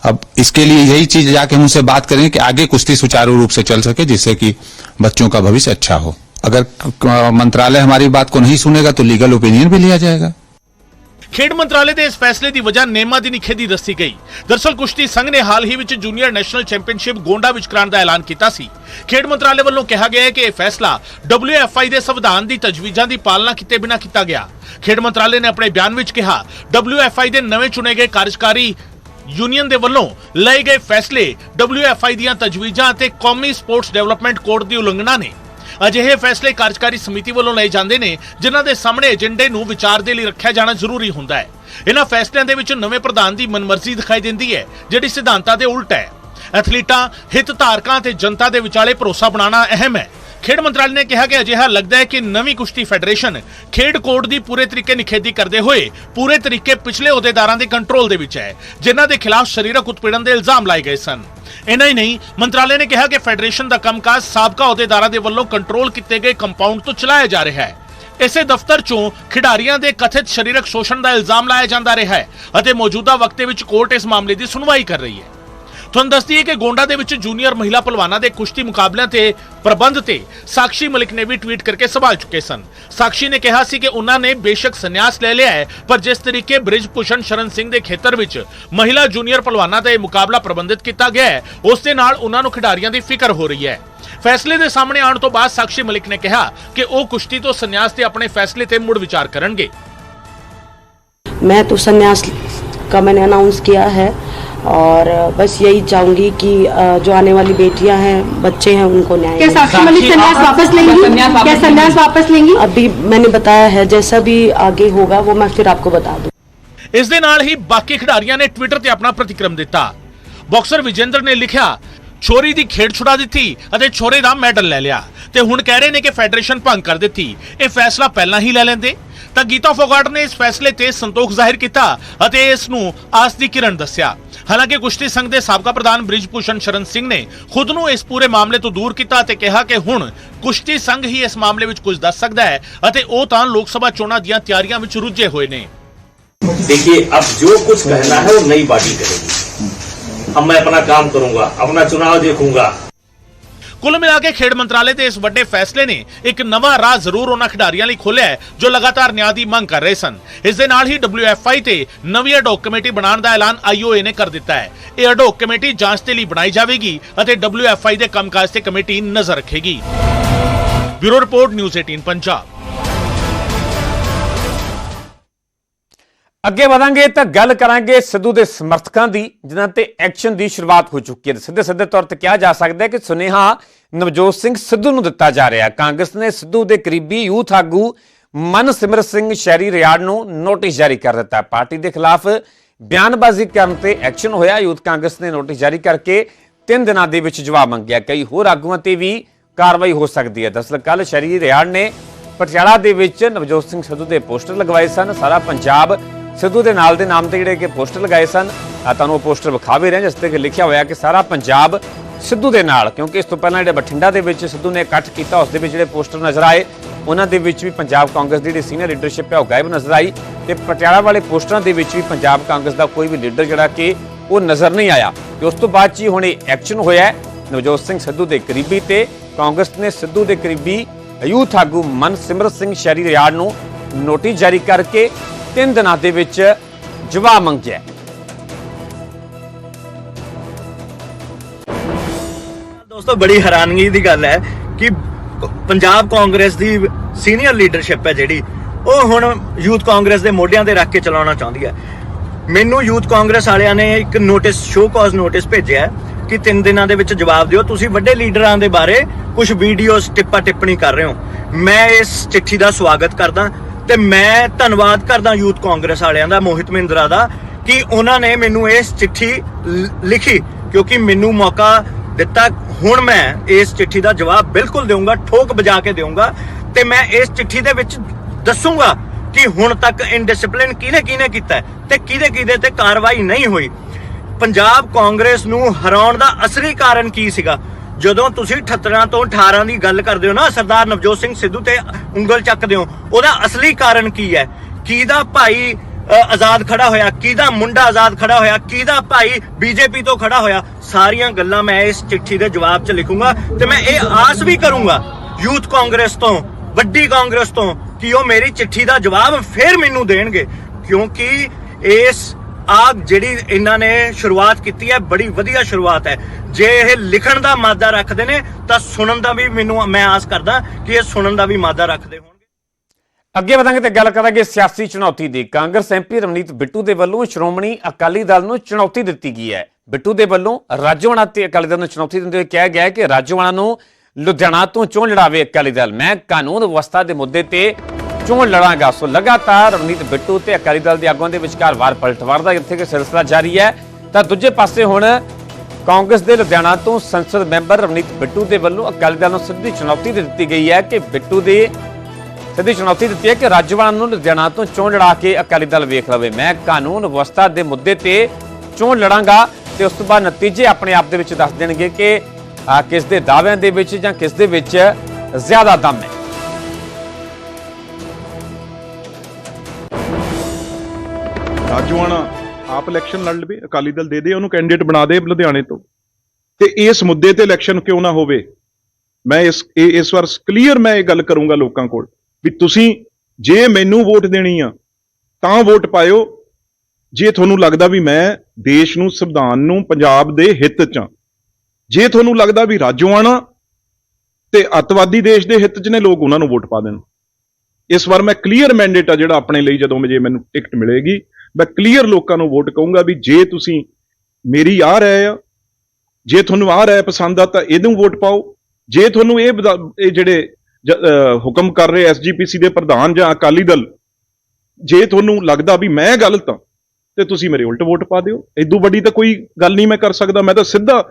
अब इसके लिए यही चीज जाके हम उनसे बात करेंगे कि आगे कुश्ती सुचारू रूप से चल सके जिससे कि बच्चों का भविष्य अच्छा हो अगर क- मंत्रालय हमारी बात को नहीं सुनेगा तो लीगल ओपिनियन भी लिया जाएगा ਖੇਡ ਮੰਤਰਾਲੇ ਦੇ ਇਸ ਫੈਸਲੇ ਦੀ ਵਜ੍ਹਾ ਨੇਮਾਂ ਦੀ ਨਿਖੇਧੀ ਦੱਸੀ ਗਈ। ਦਰਸਲ ਕੁਸ਼ਤੀ ਸੰਘ ਨੇ ਹਾਲ ਹੀ ਵਿੱਚ ਜੂਨੀਅਰ ਨੈਸ਼ਨਲ ਚੈਂਪੀਅਨਸ਼ਿਪ ਗੋਂਡਾ ਵਿੱਚ ਕਰਾਉਣ ਦਾ ਐਲਾਨ ਕੀਤਾ ਸੀ। ਖੇਡ ਮੰਤਰਾਲੇ ਵੱਲੋਂ ਕਿਹਾ ਗਿਆ ਹੈ ਕਿ ਇਹ ਫੈਸਲਾ WFI ਦੇ ਸੰਵਿਧਾਨ ਦੀ ਤਜਵੀਜ਼ਾਂ ਦੀ ਪਾਲਣਾ ਕੀਤੇ ਬਿਨਾਂ ਕੀਤਾ ਗਿਆ। ਖੇਡ ਮੰਤਰਾਲੇ ਨੇ ਆਪਣੇ ਬਿਆਨ ਵਿੱਚ ਕਿਹਾ WFI ਦੇ ਨਵੇਂ ਚੁਣੇ ਗਏ ਕਾਰਜਕਾਰੀ ਯੂਨੀਅਨ ਦੇ ਵੱਲੋਂ ਲਏ ਗਏ ਫੈਸਲੇ WFI ਦੀਆਂ ਤਜਵੀਜ਼ਾਂ ਅਤੇ ਕੌਮੀ ਸਪੋਰਟਸ ਡਿਵੈਲਪਮੈਂਟ ਕੋਡ ਦੀ ਉਲੰਘਣਾ ਨੇ ਅਜਿਹੇ ਫੈਸਲੇ ਕਾਰਜਕਾਰੀ ਸਮਿਤੀ ਵੱਲੋਂ ਲਏ ਜਾਂਦੇ ਨੇ, ਜਿਨ੍ਹਾਂ ਦੇ ਸਾਹਮਣੇ ਏਜੰਡੇ ਨੂੰ ਵਿਚਾਰ ਦੇ ਲਈ ਰੱਖਿਆ ਜਾਣਾ ਜ਼ਰੂਰੀ ਹੁੰਦਾ ਹੈ। ਇਹਨਾਂ ਫੈਸਲਿਆਂ ਦੇ ਵਿੱਚ ਨਵੇਂ ਪ੍ਰਧਾਨ ਦੀ ਮਨਮਰਜ਼ੀ ਦਿਖਾਈ ਦਿੰਦੀ ਹੈ, ਜਿਹੜੀ ਸਿਧਾਂਤਾਂ ਦੇ ਉਲਟ ਹੈ। ਐਥਲੀਟਾਂ ਹਿੱਤ ਧਾਰਕਾਂ ਤੇ ਜਨਤਾ ਦੇ ਵਿਚਾਲੇ ਭਰੋਸਾ ਬਣਾਉਣਾ ਅਹਿਮ ਹੈ। ਖੇਡ ਮੰਤਰਾਲੇ ਨੇ ਕਿਹਾ ਕਿ ਅਜਿਹਾ ਲੱਗਦਾ ਹੈ ਕਿ ਨਵੀਂ ਕੁਸ਼ਤੀ ਫੈਡਰੇਸ਼ਨ ਖੇਡ ਕੋਡ ਦੀ ਪੂਰੇ ਤਰੀਕੇ ਨਿਖੇਧੀ ਕਰਦੇ ਹੋਏ, ਪੂਰੇ ਤਰੀਕੇ ਪਿਛਲੇ ਅਹੁਦੇਦਾਰਾਂ ਦੇ ਕੰਟਰੋਲ ਦੇ ਵਿੱਚ ਹੈ, ਜਿਨ੍ਹਾਂ ਦੇ ਖਿਲਾਫ ਸਰੀਰਕ ਉਤਪੀੜਨ ਦੇ ਇਲਜ਼ਾਮ ਲਾਏ ਗਏ ਸਨ। ਇੰਨਾ ਹੀ ਨਹੀਂ, ਮੰਤਰਾਲੇ ਨੇ ਕਿਹਾ ਕਿ ਫੈਡਰੇਸ਼ਨ ਦਾ ਕੰਮਕਾਜ ਸਾਬਕਾ ਅਹੁਦੇਦਾਰਾਂ ਦੇ ਵੱਲੋਂ ਕੰਟਰੋਲ ਕੀਤੇ ਗਏ ਕੰਪਾਊਂਡ ਤੋਂ ਚਲਾਇਆ ਜਾ ਰਿਹਾ ਹੈ। ਇਸੇ ਦਫ਼ਤਰ ਚੋਂ ਖਿਡਾਰੀਆਂ ਦੇ ਕਥਿਤ ਸਰੀਰਕ ਸ਼ੋਸ਼ਣ ਦਾ ਇਲਜ਼ਾਮ ਲਾਇਆ ਜਾਂਦਾ ਰਿਹਾ ਹੈ ਅਤੇ ਮੌਜੂਦਾ ਵਕਤ ਵਿੱਚ ਕੋਰਟ ਇਸ ਮਾਮਲੇ ਦੀ ਸੁਣਵਾਈ ਕਰ ਰਹੀ ਹੈ। ਤੁਹਾਨੂੰ ਦੱਸ ਦਈਏ ਕਿ ਗੋਂਡਾ ਦੇ ਵਿੱਚ ਜੂਨੀਅਰ ਮਹਿਲਾ ਪਹਿਲਵਾਨਾਂ ਦੇ ਕੁਸ਼ਤੀ ਮੁਕਾਬਲਿਆਂ ਤੇ ਪ੍ਰਬੰਧ ਤੇ ਸਾਕਸ਼ੀ ਮਲਿਕ ਨੇ ਵੀ ਟਵੀਟ ਕਰਕੇ ਸਵਾਲ ਚੁੱਕੇ ਸਨ ਸਾਕਸ਼ੀ ਨੇ ਕਿਹਾ ਸੀ ਕਿ ਉਹਨਾਂ ਨੇ ਬੇਸ਼ੱਕ ਸੰਨਿਆਸ ਲੈ ਲਿਆ ਹੈ ਪਰ ਜਿਸ ਤਰੀਕੇ ਬ੍ਰਿਜ ਭੂਸ਼ਣ ਸ਼ਰਨ ਸਿੰਘ ਦੇ ਖੇਤਰ ਵਿੱਚ ਮਹਿਲਾ ਜੂਨੀਅਰ ਪਹਿਲਵਾਨਾਂ ਦਾ ਇਹ ਮੁਕਾਬਲਾ ਪ੍ਰਬੰਧਿਤ ਕੀਤਾ ਗਿਆ ਹੈ ਉਸ ਦੇ ਨਾਲ ਉਹਨਾਂ ਨੂੰ ਖਿਡਾਰੀਆਂ ਦੀ ਫਿਕਰ ਹੋ ਰਹੀ ਹੈ ਫੈਸਲੇ ਦੇ ਸਾਹਮਣੇ ਆਉਣ ਤੋਂ ਬਾਅਦ ਸਾਕਸ਼ੀ ਮਲਿਕ ਨੇ ਕਿਹਾ ਕਿ ਉਹ ਕੁਸ਼ਤੀ ਤੋਂ ਸੰਨਿਆਸ ਤੇ ਆਪਣੇ ਫੈਸਲੇ ਤੇ ਮੁੜ ਵਿਚਾਰ ਕਰਨਗੇ मैं तो संन्यास का मैंने अनाउंस किया है और बस यही चाहूंगी कि अ, जो आने वाली बेटियां हैं बच्चे हैं उनको न्याय क्या मिले। साक्षी मलिक संन्यास वापस लेंगी क्या संन्यास वापस लेंगी अभी मैंने बताया है जैसा भी आगे होगा वो मैं फिर आपको बता दूं ਇਸ ਦੇ ਨਾਲ ਹੀ ਬਾਕੀ ਖਿਡਾਰੀਆਂ ਨੇ ਟਵਿੱਟਰ ਤੇ ਆਪਣਾ ਪ੍ਰਤੀਕਰਮ ਦਿੱਤਾ ਬਾਕਸਰ ਵਿਜੇਂਦਰ ਨੇ ਲਿਖਿਆ ਛੋਰੀ ਦੀ ਖੇਡ ਛੁਡਾ ਦਿੱਤੀ ਅਤੇ ਛੋਰੇ ਦਾ ਮੈਡਲ ਲੈ ਲਿਆ ਤੇ ਹੁਣ ਕਹਿ ਰਹੇ ਨੇ ਕਿ ਫੈਡਰੇਸ਼ਨ ਭੰਗ ਕਰ ਦਿੱਤੀ ਇਹ ਫੈਸਲਾ ਪਹਿਲਾਂ ਹੀ ਲੈ ਲੈਂਦੇ ਤਾਂ ਗੀਤਾ ਫੋਗਾਟ ਨੇ ਇਸ ਫੈਸਲੇ ਤੇ ਸੰਤੋਖ ਜ਼ਾਹਿਰ ਕੀਤਾ ਅਤੇ ਇਸ ਨੂੰ ਆਸ ਦੀ ਕਿਰਨ ਦੱਸਿਆ ਹਾਲਾਂਕਿ ਕੁਸ਼ਤੀ ਸੰਘ ਦੇ ਸਾਬਕਾ ਪ੍ਰਧਾਨ ਬ੍ਰਿਜ ਭੂਸ਼ਣ ਸ਼ਰਨ ਸਿੰਘ ਨੇ ਖੁਦ ਨੂੰ ਇਸ ਪੂਰੇ ਮਾਮਲੇ ਤੋਂ ਦੂਰ ਕੀਤਾ ਅਤੇ ਕਿਹਾ ਕਿ ਹੁਣ ਕੁਸ਼ਤੀ ਸੰਘ ਹੀ ਇਸ ਮਾਮਲੇ ਵਿੱਚ ਕੁਝ ਦੱਸ ਸਕਦਾ ਹੈ ਅਤੇ ਉਹ ਤਾਂ ਲੋਕ ਸਭਾ ਚੋਣਾਂ ਦੀਆਂ ਤਿਆਰੀਆਂ ਵਿੱਚ ਰੁੱਝੇ ਹੋਏ ਨੇ देखिए अब जो कुछ कहना है वो नई पार्टी करेगी अब मैं अपना काम करूंगा अपना चुनाव देखूंगा ਕੁੱਲ ਮਿਲਾ ਕੇ ਖੇਡ ਮੰਤਰਾਲੇ ਦੇ ਇਸ ਵੱਡੇ ਫੈਸਲੇ ਨੇ ਇੱਕ ਨਵਾਂ ਰਾਹ ਜ਼ਰੂਰ ਉਹਨਾਂ ਖਿਡਾਰੀਆਂ ਲਈ ਖੋਲ੍ਹਿਆ ਹੈ, ਜੋ ਲਗਾਤਾਰ ਨਿਆਂ ਦੀ ਮੰਗ ਕਰ ਰਹੇ ਸਨ। ਇਸ ਦੇ ਨਾਲ ਹੀ WFI ਤੇ ਨਵੀਂ ਅਡੋਕ ਕਮੇਟੀ ਬਣਾਉਣ ਦਾ ਐਲਾਨ IOA ਨੇ ਕਰ ਦਿੱਤਾ ਹੈ। ਇਹ ਅਡੋਕ ਕਮੇਟੀ ਜਾਂਚ ਦੇ ਲਈ ਬਣਾਈ ਜਾਵੇਗੀ ਅਤੇ WFI ਦੇ ਕੰਮਕਾਜ ਤੇ ਕਮੇਟੀ ਨਜ਼ਰ ਰੱਖੇਗੀ। Bureau report, news 18 Punjab. ਅੱਗੇ ਵਧਾਂਗੇ ਤਾਂ ਗੱਲ ਕਰਾਂਗੇ ਸਿੱਧੂ ਦੇ ਸਮਰਥਕਾਂ ਦੀ, ਜਿਨ੍ਹਾਂ ਤੇ ਐਕਸ਼ਨ ਦੀ ਸ਼ੁਰੂਆਤ ਹੋ ਚੁੱਕੀ ਹੈ। ਸਿੱਧੇ ਸਿੱਧੇ ਤੌਰ ਤੇ ਕਿਹਾ ਜਾ ਸਕਦਾ ਹੈ ਕਿ ਸੁਨੇਹਾ ਨਵਜੋਤ ਸਿੰਘ ਸਿੱਧੂ ਨੂੰ ਦਿੱਤਾ ਜਾ ਰਿਹਾ ਕਾਂਗਰਸ ਨੇ ਸਿੱਧੂ ਦੇ ਕਰੀਬੀ ਯੂਥ ਆਗੂ ਮਨਸਿਮਰ ਸਿੰਘ ਸ਼ਹਿਰੀ ਰਿਆੜ ਨੂੰ ਨੋਟਿਸ ਜਾਰੀ ਕਰ ਦਿੱਤਾ। ਪਾਰਟੀ ਦੇ ਖਿਲਾਫ ਬਿਆਨਬਾਜ਼ੀ ਕਰਨ ਤੇ ਐਕਸ਼ਨ ਹੋਇਆ। ਯੂਥ ਕਾਂਗਰਸ ਨੇ ਨੋਟਿਸ ਜਾਰੀ ਕਰਕੇ 3 ਦਿਨਾਂ ਦੇ ਵਿੱਚ ਜਵਾਬ ਮੰਗਿਆ। ਕਈ ਹੋਰ ਆਗੂਆਂ ਤੇ ਵੀ ਕਾਰਵਾਈ ਹੋ ਸਕਦੀ ਹੈ। ਦਰਅਸਲ ਕੱਲ ਸ਼ੈਰੀ ਰਿਆੜ ਨੇ ਪਟਿਆਲਾ ਦੇ ਵਿੱਚ ਨਵਜੋਤ ਸਿੰਘ ਸਿੱਧੂ ਦੇ ਪੋਸਟਰ ਲਗਵਾਏ ਸਨ। ਸਾਰਾ ਪੰਜਾਬ ਸਿੱਧੂ ਦੇ ਨਾਲ ਦੇ ਨਾਮ ਤੇ ਜਿਹੜੇ ਕਿ ਪੋਸਟਰ ਲਗਾਏ ਸਨ ਆ ਤੁਹਾਨੂੰ ਉਹ ਪੋਸਟਰ ਵਿਖਾ ਵੀ ਰਹੇ ਜਿਸ ਤੇ ਕਿ ਲਿਖਿਆ ਹੋਇਆ ਕਿ ਸਾਰਾ ਪੰਜਾਬ ਸਿੱਧੂ ਦੇ ਨਾਲ, ਕਿਉਂਕਿ ਇਸ ਤੋਂ ਪਹਿਲਾਂ ਜਿਹੜੇ ਬਠਿੰਡਾ ਦੇ ਵਿੱਚ ਸਿੱਧੂ ਨੇ ਇਕੱਠ ਕੀਤਾ, ਉਸ ਦੇ ਵਿੱਚ ਜਿਹੜੇ ਪੋਸਟਰ ਨਜ਼ਰ ਆਏ, ਉਹਨਾਂ ਦੇ ਵਿੱਚ ਵੀ ਪੰਜਾਬ ਕਾਂਗਰਸ ਦੀ ਜਿਹੜੀ ਸੀਨੀਅਰ ਲੀਡਰਸ਼ਿਪ ਹੈ ਉਹ ਗਾਇਬ ਨਜ਼ਰ ਆਈ ਤੇ ਪਟਿਆਲਾ ਵਾਲੇ ਪੋਸਟਰਾਂ ਦੇ ਵਿੱਚ ਵੀ ਪੰਜਾਬ ਕਾਂਗਰਸ ਦਾ ਕੋਈ ਵੀ ਲੀਡਰ ਜਿਹੜਾ ਕਿ ਉਹ ਨਜ਼ਰ ਨਹੀਂ ਆਇਆ। ਤੇ ਉਸ ਤੋਂ ਬਾਅਦ 'ਚ ਹੀ ਹੁਣ ਇਹ ਐਕਸ਼ਨ ਹੋਇਆ ਨਵਜੋਤ ਸਿੰਘ ਸਿੱਧੂ ਦੇ ਕਰੀਬੀ ਤੇ ਕਾਂਗਰਸ ਨੇ ਸਿੱਧੂ ਦੇ ਕਰੀਬੀ ਯੂਥ ਆਗੂ ਮਨਸਿਮਰਤ ਸਿੰਘ ਸ਼ਹਿਰੀ ਰਿਆੜ ਨੂੰ ਨੋਟਿਸ ਜਾਰੀ ਕਰਕੇ 3 ਦਿਨਾਂ ਦੇ ਵਿੱਚ ਜਵਾਬ ਮੰਗਿਆ ਦੋਸਤੋ, ਬੜੀ ਹੈਰਾਨਗੀ ਦੀ ਗੱਲ ਹੈ ਕਿ ਪੰਜਾਬ ਕਾਂਗਰਸ ਦੀ ਸੀਨੀਅਰ ਲੀਡਰਸ਼ਿਪ ਹੈ ਜਿਹੜੀ, ਉਹ ਹੁਣ ਯੂਥ ਕਾਂਗਰਸ ਦੇ ਮੋਢਿਆਂ ਤੇ ਰੱਖ ਕੇ ਚਲਾਉਣਾ ਚਾਹੁੰਦੀ ਹੈ। ਮੈਨੂੰ ਯੂਥ ਕਾਂਗਰਸ ਵਾਲਿਆਂ ਨੇ ਇੱਕ ਨੋਟਿਸ ਸ਼ੋ ਕਾਜ਼ ਨੋਟਿਸ ਭੇਜਿਆ ਕਿ ਤਿੰਨ ਦਿਨਾਂ ਦੇ ਵਿੱਚ ਜਵਾਬ ਦਿਓ। ਤੁਸੀਂ ਵੱਡੇ ਲੀਡਰਾਂ ਦੇ ਬਾਰੇ ਕੁਝ ਵੀਡੀਓਜ਼ ਟਿੱਪਾ ਟਿੱਪਣੀ ਕਰ ਰਹੇ ਹੋ। ਮੈਂ ਇਸ ਚਿੱਠੀ ਦਾ ਸਵਾਗਤ ਕਰਦਾ। ਤੇ ਮੈਂ ਧੰਨਵਾਦ ਕਰਦਾ ਯੂਥ ਕਾਂਗਰਸ ਵਾਲਿਆਂ ਦਾ, ਮੋਹਿਤ ਮਹਿੰਦਰਾ ਦਾ, ਕਿ ਉਹਨਾਂ ਨੇ ਮੈਨੂੰ ਇਸ ਚਿੱਠੀ ਲਿਖੀ, ਕਿਉਂਕਿ ਮੈਨੂੰ ਮੌਕਾ ਦਿੱਤਾ। ਹੁਣ ਮੈਂ ਇਸ ਚਿੱਠੀ ਦਾ ਜਵਾਬ ਬਿਲਕੁਲ ਦੇਵਾਂਗਾ ਠੋਕ ਵਜਾ ਕੇ ਦੇਵਾਂਗਾ ਤੇ ਮੈਂ ਇਸ ਚਿੱਠੀ ਦੇ ਵਿੱਚ ਦੱਸੂਗਾ ਕਿ ਹੁਣ ਤੱਕ ਇਨਡਿਸਪਲਿਨ ਕਿਹਨੇ ਕਿਹਨੇ ਕੀਤਾ ਤੇ ਕਿਹਦੇ ਕਿਹਦੇ ਤੇ ਕਾਰਵਾਈ ਨਹੀਂ ਹੋਈ। ਪੰਜਾਬ ਕਾਂਗਰਸ ਨੂੰ ਹਰਾਉਣ ਦਾ ਅਸਲੀ ਕਾਰਨ ਕੀ ਸੀਗਾ? ਜਦੋਂ ਤੁਸੀਂ 78 ਤੋਂ 18 ਦੀ ਗੱਲ ਕਰਦੇ ਹੋ ਨਾ, ਸਰਦਾਰ ਨਵਜੋਤ ਸਿੰਘ ਸਿੱਧੂ ਤੇ ਉਂਗਲ ਚੱਕਦੇ ਹੋ, ਉਹਦਾ ਅਸਲੀ ਕਾਰਨ ਕੀ ਹੈ? ਕਿਹਦਾ ਭਾਈ ਆਜ਼ਾਦ ਖੜਾ ਹੋਇਆ? ਕਿਹਦਾ ਮੁੰਡਾ ਆਜ਼ਾਦ ਖੜਾ ਹੋਇਆ? ਕਿਹਦਾ ਭਾਈ ਬੀਜੇਪੀ ਤੋਂ ਖੜਾ ਹੋਇਆ? ਸਾਰੀਆਂ ਗੱਲਾਂ ਮੈਂ ਇਸ ਚਿੱਠੀ ਦੇ ਜਵਾਬ 'ਚ ਲਿਖੂੰਗਾ ਤੇ ਮੈਂ ਇਹ ਆਸ ਵੀ ਕਰੂੰਗਾ ਯੂਥ ਕਾਂਗਰਸ ਤੋਂ, ਵੱਡੀ ਕਾਂਗਰਸ ਤੋਂ, ਕਿ ਉਹ ਮੇਰੀ ਚਿੱਠੀ ਦਾ ਜਵਾਬ ਫੇਰ ਮੈਨੂੰ ਦੇਣਗੇ। ਕਿਉਂਕਿ ਇਸ ਆ ਜਿਹੜੀ ਇਹਨਾਂ ਨੇ ਸ਼ੁਰੂਆਤ ਕੀਤੀ ਹੈ, ਬੜੀ ਵਧੀਆ ਸ਼ੁਰੂਆਤ ਹੈ। ਜੇ ਇਹ ਲਿਖਣ ਦਾ ਮਾਦਾ ਰੱਖਦੇ ਨੇ, ਤਾਂ ਸੁਣਨ ਦਾ ਵੀ ਮੈਨੂੰ, ਮੈਂ ਆਸ ਕਰਦਾ ਕਿ ਇਹ ਸੁਣਨ ਦਾ ਵੀ ਮਾਦਾ ਰੱਖਦੇ ਹੋਣਗੇ। ਅੱਗੇ ਵਧਾਂਗੇ ਤੇ ਗੱਲ ਕਰਾਂਗੇ ਸਿਆਸੀ ਚੁਣੌਤੀ ਦੀ। ਕਾਂਗਰਸ ਐਮਪੀ ਰਮਨੀਤ ਬਿੱਟੂ ਦੇ ਵੱਲੋਂ ਸ਼੍ਰੋਮਣੀ ਅਕਾਲੀ ਦਲ ਨੂੰ ਚੁਣੌਤੀ ਦਿੱਤੀ ਗਈ ਹੈ। ਬਿੱਟੂ ਦੇ ਵੱਲੋਂ ਰਾਜੋਆਣਾ ਤੇ ਅਕਾਲੀ ਦਲ ਨੂੰ ਚੁਣੌਤੀ ਦਿੰਦੇ ਹੋਏ ਕਿਹਾ ਗਿਆ ਕਿ ਰਾਜੋਆਣਾ ਨੂੰ ਲੁਧਿਆਣਾ ਤੋਂ ਚੋਣ ਲੜਾਵੇ ਅਕਾਲੀ ਦਲ। ਮੈਂ ਕਾਨੂੰਨ ਵਿਵਸਥਾ ਦੇ ਮੁੱਦੇ ਤੇ ਚੋਣ ਲੜਾਂਗਾ। ਸੋ ਲਗਾਤਾਰ ਰਮਨੀਤ ਬਿੱਟੂ ਤੇ ਅਕਾਲੀ ਦਲ ਦੇ ਆਗੂਆਂ ਦੇ ਵਿਚਕਾਰ ਵਾਰ ਪਲਟਵਾਰ ਦਾ ਜਿੱਥੇ ਕਿ ਸਿਲਸਿਲਾ ਜਾਰੀ ਹੈ। ਤਾਂ ਦੂਜੇ ਪਾਸੇ ਹੁਣ ਕਾਂਗਰਸ ਦੇ ਲੁਧਿਆਣਾ ਤੋਂ ਸੰਸਦ ਮੈਂਬਰ ਰਵਨੀਤ ਬਿੱਟੂ ਦੇ ਵੱਲੋਂ ਅਕਾਲੀ ਦਲ ਨੂੰ ਸਿੱਧੀ ਚੁਣੌਤੀ ਦੇ ਦਿੱਤੀ ਗਈ ਹੈ ਕਿ ਬਿੱਟੂ ਦੇ ਸਿੱਧੀ ਚੁਣੌਤੀ ਦਿੱਤੀ ਹੈ ਕਿ ਰਾਜਵਾਨ ਨੂੰ ਲੁਧਿਆਣਾ ਤੋਂ ਚੋਣ ਲੜਾ ਕੇ ਅਕਾਲੀ ਦਲ ਵੇਖ ਲਵੇ। ਮੈਂ ਕਾਨੂੰਨ ਵਿਵਸਥਾ ਦੇ ਮੁੱਦੇ ਤੇ ਚੋਣ ਲੜਾਂਗਾ ਤੇ ਉਸ ਤੋਂ ਬਾਅਦ ਨਤੀਜੇ ਆਪਣੇ ਆਪ ਦੇ ਵਿੱਚ ਦੱਸ ਦੇਣਗੇ ਕਿ ਕਿਸ ਦੇ ਦਾਅਵਿਆਂ ਦੇ ਵਿੱਚ ਜਾਂ ਕਿਸ ਦੇ ਵਿੱਚ ਜ਼ਿਆਦਾ ਦਮ ਹੈ। ਰਾਜੂਆਣਾ ਆਪ ਇਲੈਕਸ਼ਨ ਲੜ ਲਵੇ, ਅਕਾਲੀ ਦਲ ਦੇ ਦੇ, ਉਹਨੂੰ ਕੈਂਡੀਡੇਟ ਬਣਾ ਦੇ ਲੁਧਿਆਣੇ ਤੋਂ। ਤੇ ਇਸ ਮੁੱਦੇ ਤੇ ਇਲੈਕਸ਼ਨ ਕਿਉਂ ਨਾ ਹੋਵੇ? ਮੈਂ ਇਸ ਇਸ ਵਾਰ ਕਲੀਅਰ ਮੈਂ ਇਹ ਗੱਲ ਕਰੂੰਗਾ ਲੋਕਾਂ ਕੋਲ ਵੀ ਤੁਸੀਂ ਜੇ ਮੈਨੂੰ ਵੋਟ ਦੇਣੀ ਆ, ਤਾਂ ਵੋਟ ਪਾਇਓ। ਜੇ ਤੁਹਾਨੂੰ ਲੱਗਦਾ ਵੀ ਮੈਂ ਦੇਸ਼ ਨੂੰ, ਸੰਵਿਧਾਨ ਨੂੰ, ਪੰਜਾਬ ਦੇ ਹਿੱਤ ਚ ਆ, ਜੇ ਤੁਹਾਨੂੰ ਲੱਗਦਾ ਵੀ ਰਾਜੋਆਣਾ ਤੇ ਅੱਤਵਾਦੀ ਦੇਸ਼ ਦੇ ਹਿੱਤ ਚ ਨੇ, ਲੋਕ ਉਹਨਾਂ ਨੂੰ ਵੋਟ ਪਾ ਦੇਣ। ਇਸ ਵਾਰ ਮੈਂ ਕਲੀਅਰ ਮੈਂਡੇਟ ਆ ਜਿਹੜਾ ਆਪਣੇ ਲਈ, ਜਦੋਂ ਜੇ ਮੈਨੂੰ ਟਿਕਟ ਮਿਲੇਗੀ ਮੈਂ ਕਲੀਅਰ ਲੋਕਾਂ ਨੂੰ ਵੋਟ ਕਹੂੰਗਾ ਵੀ ਜੇ ਤੁਸੀਂ ਮੇਰੀ ਆ ਰਹਿ ਆ, ਜੇ ਤੁਹਾਨੂੰ ਆ ਰਹਿ ਪਸੰਦ ਆ ਤਾਂ ਇਹਨੂੰ ਵੋਟ ਪਾਓ। ਜੇ ਤੁਹਾਨੂੰ ਇਹ ਇਹ ਜਿਹੜੇ ਹੁਕਮ ਕਰ ਰਹੇ ਐਸਜੀਪੀਸੀ ਦੇ ਪ੍ਰਧਾਨ ਜਾਂ ਅਕਾਲੀ ਦਲ, ਜੇ ਤੁਹਾਨੂੰ ਲੱਗਦਾ ਵੀ ਮੈਂ ਗਲਤ ਆ, ਤੇ ਤੁਸੀਂ ਮੇਰੇ ਉਲਟ ਵੋਟ ਪਾ ਦਿਓ। ਇਦੋਂ ਵੱਡੀ ਤਾਂ ਕੋਈ ਗੱਲ ਨਹੀਂ ਮੈਂ ਕਰ ਸਕਦਾ। ਮੈਂ ਤਾਂ ਸਿੱਧਾ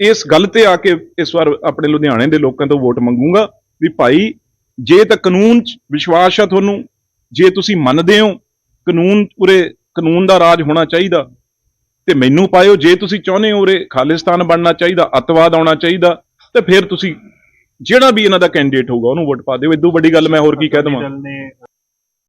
ਇਸ ਗੱਲ ਤੇ ਆ ਕੇ ਇਸ ਵਾਰ ਆਪਣੇ ਲੁਧਿਆਣੇ ਦੇ ਲੋਕਾਂ ਤੋਂ ਵੋਟ ਮੰਗੂੰਗਾ ਵੀ ਭਾਈ, ਜੇ ਤਾਂ ਕਾਨੂੰਨ 'ਚ ਵਿਸ਼ਵਾਸ ਆ ਤੁਹਾਨੂੰ, ਜੇ ਤੁਸੀਂ ਮੰਨਦੇ ਹੋ ਕਾਨੂੰਨ ਉਰੇ ਕਾਨੂੰਨ ਦਾ ਰਾਜ ਹੋਣਾ ਚਾਹੀਦਾ। ਤੇ ਮੈਨੂੰ ਪਾਇਓ ਜੇ ਤੁਸੀਂ ਚਾਹੁੰਦੇ ਹੋ ਉਰੇ ਖਾਲਿਸਤਾਨ ਬਣਨਾ ਚਾਹੀਦਾ ਅੱਤਵਾਦ ਆਉਣਾ ਚਾਹੀਦਾ ਤੇ ਫਿਰ ਤੁਸੀਂ ਜਿਹੜਾ ਵੀ ਇਹਨਾਂ ਦਾ ਕੈਂਡੀਡੇਟ ਹੋਊਗਾ ਉਹਨੂੰ ਵੋਟ ਪਾ ਦਿਓ। ਇਦੋਂ ਵੱਡੀ ਗੱਲ ਮੈਂ ਹੋਰ ਕੀ ਕਹਿ ਦਵਾਂ।